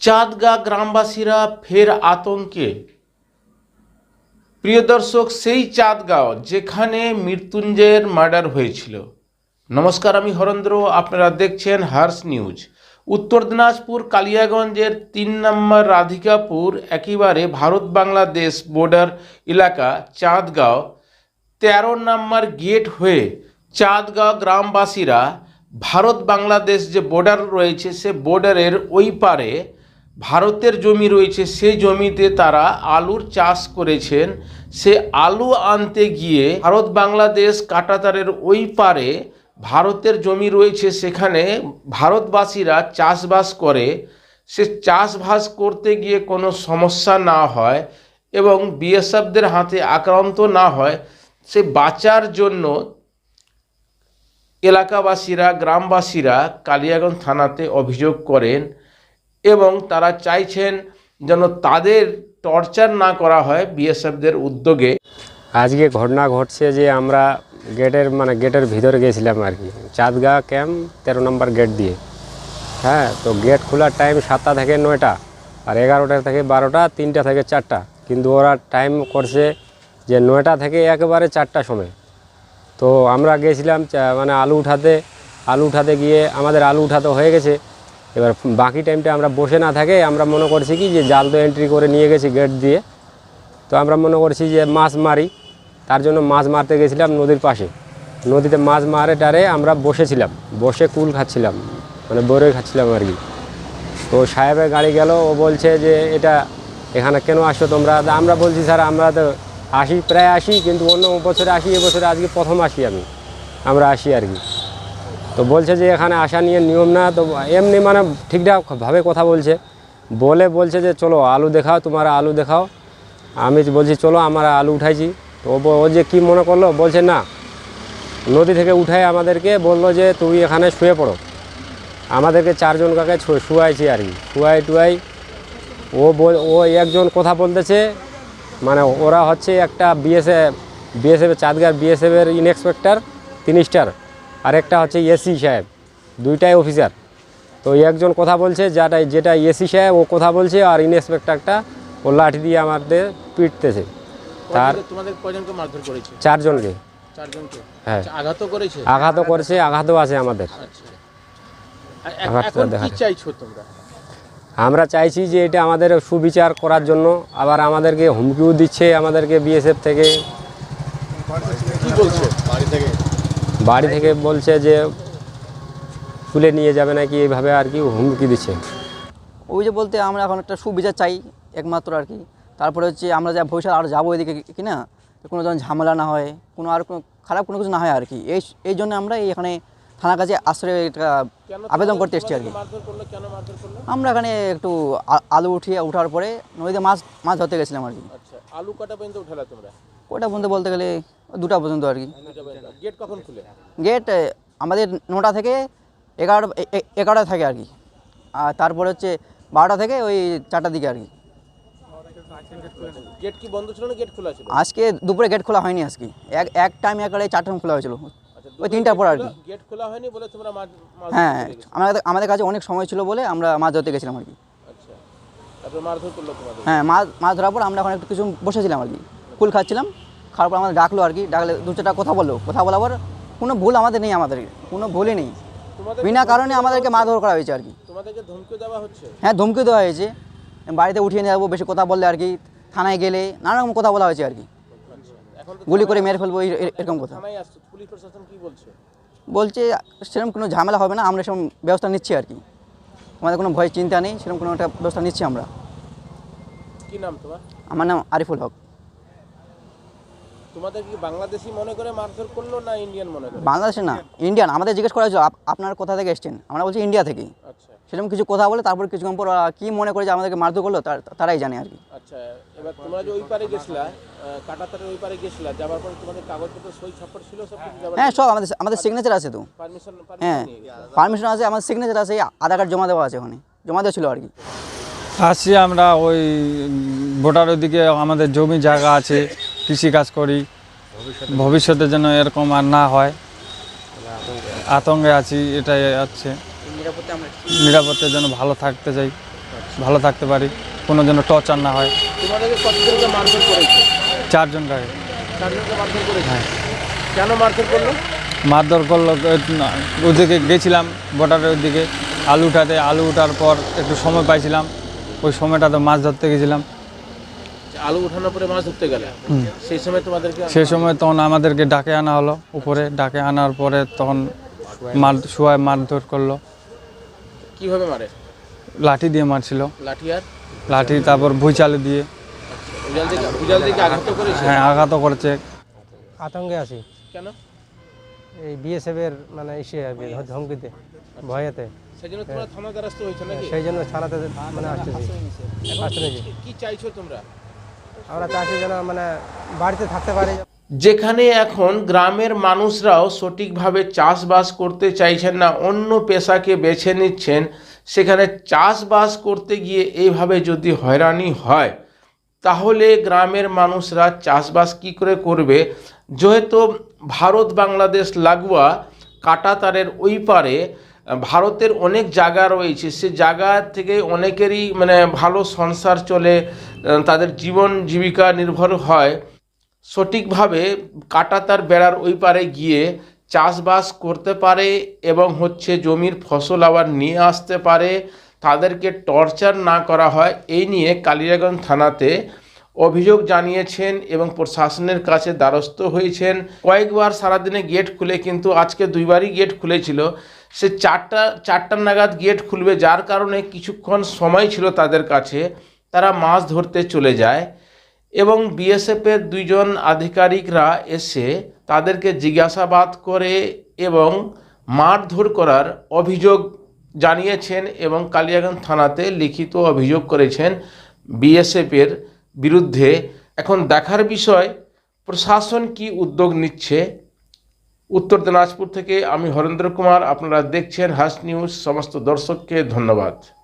চাঁদগা গ্রামবাসীরা ফের আতঙ্কে। প্রিয় দর্শক, সেই চাঁদগাঁও যেখানে মৃত্যুঞ্জয়ের মার্ডার হয়েছিল। নমস্কার, আমি হরেন্দ্র। আপনারা দেখছেন হার্স নিউজ। উত্তর দিনাজপুর কালিয়াগঞ্জের তিন নম্বর রাধিকাপুর, একেবারে ভারত বাংলাদেশ বর্ডার এলাকা, চাঁদগাঁও। তেরো নম্বর গেট হয়ে চাঁদগাঁও গ্রামবাসীরা ভারত বাংলাদেশ যে বর্ডার রয়েছে, সে বর্ডারের ওই পারে ভারতের জমি রয়েছে সেই জমিতে তারা আলুর চাষ করেছেন। সে আলু আনতে গিয়ে ভারত বাংলাদেশ কাটাতারের ওই পারে ভারতের জমি রয়েছে, সেখানে ভারতবাসীরা চাষবাস করে। সে চাষবাস করতে গিয়ে কোনো সমস্যা না হয় এবং বিএসএফদের হাতে আক্রান্ত না হয়, সে বাঁচার জন্য এলাকাবাসীরা, গ্রামবাসীরা কালিয়াগঞ্জ থানাতে অভিযোগ করেন। এবং তারা চাইছেন যেন তাদের টর্চার না করা হয় বিএসএফদের উদ্যোগে। আজকে ঘটনা ঘটছে যে আমরা গেটের মানে গেটের ভিতরে গেছিলাম আর কি। চাঁদগা ক্যাম্প, তেরো নম্বর গেট দিয়ে। হ্যাঁ তো গেট খোলার টাইম সাতটা থেকে নয়টা আর এগারোটা থেকে বারোটা, তিনটা থেকে চারটা। কিন্তু ওরা টাইম করছে যে নয়টা থেকে একেবারে চারটা সময়। তো আমরা গেছিলাম মানে আলু উঠাতে আলু উঠাতে গিয়ে আমাদের আলু উঠাতে হয়ে গেছে। এবার বাকি টাইমটা আমরা বসে না থাকে, আমরা মনে করছি কি যে জাল তো এন্ট্রি করে নিয়ে গেছি গেট দিয়ে। তো আমরা মনে করছি যে মাছ মারি, তার জন্য মাছ মারতে গেছিলাম নদীর পাশে। নদীতে মাছ মারে টারে আমরা বসেছিলাম, বসে কুল খাচ্ছিলাম মানে বরই খাচ্ছিলাম আর কি। তো সাহেবের গাড়ি গেল, ও বলছে যে এটা এখানে কেন আসছো তোমরা? আমরা বলছি, স্যার, আমরা তো আসি, প্রায় আসি, কিন্তু অন্য বছরে আসি এবছরে আজকে প্রথম আসি আমি। আমরা আসি আর কি। তো বলছে যে এখানে আসা নিয়ে নিয়ম না, তো এমনি মানে ঠিকঠাকভাবে কথা বলছে। বলে বলছে যে, চলো আলু দেখাও, তোমার আলু দেখাও। আমি বলছি, চলো, আমার আলু উঠাইছি। তো ও যে কী মনে করল, বলছে, না। নদী থেকে উঠাই আমাদেরকে, বলল যে, তুমি এখানে শুয়ে পড়ো। আমাদেরকে চারজন কাকে শুয়াইছি আর কি। শুয়াই টুয়াই ও ও একজন কথা বলতেছে মানে ওরা হচ্ছে একটা বিএসএফ বিএসএফ চাঁদগার বিএসএফের ইনস্পেক্টর তিন স্টার আর একটা হচ্ছে এসি সাহেব দুইটাই অফিসার তো একজন কথা বলছে যেটা যেটা এসি সাহেব ও কথা বলছে আর ইনস্পেক্টরটা ও লাঠি দিয়ে আমাদের পিটতেছে। তার তোমাদের কজনকে মারধর করেছে? চারজনকে। চারজনকে? হ্যাঁ। আঘাতও করেছে? আঘাতও করছে আঘাতও আছে আমাদের। আচ্ছা। আর এ- আঘাতটা দেখা চাইছো তোমরা? আমরা চাইছি যে এটা আমাদের সুবিচার করার জন্য আবার আমাদেরকে হুমকিও দিচ্ছে আমাদেরকে বিএসএফ থেকে। কি বলছো? বাড়ি থেকে বলছে যে তুলে নিয়ে যাবে নাকি এইভাবে আর কি হুমকি দিচ্ছে। ওই যে বলতে আমরা এখন একটা সুবিধা চাই একমাত্র আর কি। তারপরে হচ্ছে আমরা যা ভবিষ্যৎ আরও যাব এদিকে কি- না কোনো যেন ঝামেলা না হয় কোনো আর কোনো খারাপ কোনো কিছু না হয় আর কি। এই এই জন্য আমরা এই এখানে থানার কাছে আশ্রয় আবেদন করতে এসেছি আর কি। আমরা এখানে একটু আলু উঠিয়ে ওঠার পরে নদীতে মাছ মাছ ধরতে গেছিলাম আর কি। আচ্ছা আলু কাটা পর্যন্ত উঠালা তোমরা? ওটা পর্যন্ত বলতে গেলে দুটা পর্যন্ত আর কি। গেট কখন খুলে? গেট আমাদের নটা থেকে এগারো এগারোটা থাকে আর কি। আর তারপরে হচ্ছে বারোটা থেকে ওই চারটার দিকে আর কি। গেট কি বন্ধ ছিল না গেট খোলা ছিল? আজকে দুপুরে গেট খোলা হয়নি আজকে। এক এক টাইম একবারে চারটা খোলা হয়েছিল। আচ্ছা ওই তিনটার পর আর কি। গেট খোলা হয়নি বলে তোমরা মাছ হ্যাঁ আমাদের আমাদের কাছে অনেক সময় ছিল বলে আমরা মাছ ধরতে গেছিলাম আর কি। আচ্ছা হ্যাঁ মাছ মাছ ধরার পর আমরা এখন একটু কিছু বসেছিলাম আর কি। কুল খাচ্ছিলাম। খাওয়ার পর আমাদের ডাকলো আর কি ডাকলে দু চারটা কথা বলল। কথা বলার পর কোনো ভুল আমাদের নেই আমাদের কোনো ভুলই নেই। বিনা কারণে আমাদেরকে মারধর করা হয়েছে আর কি। তোমাদেরকে ধমকি দেওয়া হচ্ছে? হ্যাঁ ধমকি দেওয়া হয়েছে। বাড়িতে উঠিয়ে নিয়ে যাব বেশি কথা বললে আর কি থানায় গেলে নানা রকম কথা বলা হয়েছে আর কি। গুলি করে মেরে ফেলব এরকম কথা। পুলিশ প্রশাসন কি বলছে? বলছে সেরকম কোনো ঝামেলা হবে না আমরা সেরকম ব্যবস্থা নিচ্ছি আর কি। আমাদের কোনো ভয় চিন্তা নেই সেরকম কোনো একটা ব্যবস্থা নিচ্ছি আমরা। কি নাম তোমার? আমার নাম আরিফুল হক। তোমাদের কি বাংলাদেশি মনে করে মারধর করল না ইন্ডিয়ান মনে করে? বাংলাদেশে না ইন্ডিয়ান আমাদের জিজ্ঞেস করা হয়েছিল আপনার কোথা থেকে এসছেন? আমরা বলছি ইন্ডিয়া থেকেই। আচ্ছা। সেরকম কিছু কথা বলে তারপর কিছুক্ষণ পর কী মনে করে যে আমাদেরকে মারধর করল তার- তারাই জানে আর কি। আচ্ছা এবার তোমরা যে ওই পারে গেছিলা কাটাতারের ওই পারে গেছিলা যাবার পরে তোমাদের কাগজপত্র সই ছাপ্পর ছিল সব কিছু হ্যাঁ সব আমাদের আমাদের সিগনেচার আছে তো। পারমিশন হ্যাঁ পারমিশন আছে আমার সিগনেচার আছে এই আধার কার্ড জমা দেওয়া আছে ওখানে জমা দেওয়া ছিল আর কি। আসছি আমরা ওই ভোটার দিকে আমাদের জমি জায়গা আছে। কৃষিকাজ করি, ভবিষ্যতে যেন এরকম আর না হয়। আতঙ্কে আছি, এটাই আছে। নিরাপত্তার যেন ভালো থাকতে চাই, ভালো থাকতে পারি, কোনো যেন টর্চার না হয়। চারজন মারধর কেন মারধর করল মারধর করল ওদিকে গেছিলাম বর্ডারের ওদিকে। আলু উঠাতে, আলু উঠার পর একটু সময় পাইছিলাম। ওই সময়টাতে মাছ ধরতে গেছিলাম। আলু উঠানোর পরে মাছ ধরতে গেলে। সেই সময় তোমাদেরকে সেই সময় তখন আমাদেরকে ডাকে আনা হলো উপরে। ডাকে আনার পরে তখন মার শুয়ায় মারধর করল। কীভাবে মারে? লাঠি দিয়ে মারছিল। লাঠি আর? লাঠি তারপর ভুইচালু দিয়ে। দিকে আঘাত করেছে? হ্যাঁ আঘাতও করেছে। আতঙ্কে আছি। কেন? এই বিএসএফের মানে ইসে আর ধমকিতে ভয়েতে। সেই জন্য তোমরা থানা দ্বারস্থ হয়েছে নাকি? সেই জন্য থানাতে মানে আসতেছি। আসতে কি- কি চাইছো তোমরা? আমরা চাচ্ছি যেন মানে বাড়িতে থাকতে পারি। যেখানে এখন গ্রামের মানুষরাও সঠিকভাবে চাষবাস করতে চাইছেন না, অন্য পেশাকে বেছে নিচ্ছেন, সেখানে চাষবাস করতে গিয়ে এইভাবে যদি হয়রানি হয়, তাহলে গ্রামের মানুষরা চাষবাস কি করে করবে? যেহেতু ভারত বাংলাদেশ লাগোয়া কাটাতারের ওই পারে ভারতের অনেক জায়গা রয়েছে, সে জায়গা থেকে অনেকেরই মানে ভালো সংসার চলে তাদের জীবন জীবিকা নির্ভর হয়। সঠিকভাবে কাটাতার বেড়ার ওই পারে গিয়ে চাষবাস করতে পারে এবং হচ্ছে জমির ফসল আবার নিয়ে আসতে পারে। তাদেরকে টর্চার না করা হয়, এই নিয়ে কালিয়াগঞ্জ থানাতে অভিযোগ জানিয়েছেন এবং প্রশাসনের কাছে দ্বারস্থ হয়েছেন। কয়েকবার সারাদিনে গেট খুলে, কিন্তু আজকে দুইবারই গেট খুলেছিল। সে চারটা চারটা নাগাদ গেট খুলবে। যার কারণে কিছুক্ষণ সময় ছিল তাদের কাছে। তারা মাছ ধরতে চলে যায় এবং বিএসএফের দুইজন আধিকারিকরা এসে তাদেরকে জিজ্ঞাসাবাদ করে এবং মারধর করার অভিযোগ জানিয়েছেন এবং কালিয়াগঞ্জ থানাতে লিখিত অভিযোগ করেছেন বিএসএফের বিরুদ্ধে। এখন দেখার বিষয়, প্রশাসন কি উদ্যোগ নিচ্ছে? উত্তর দিনাজপুর থেকে আমি হরেন্দ্র কুমার আপনারা দেখছেন হাস নিউজ সমস্ত দর্শককে ধন্যবাদ।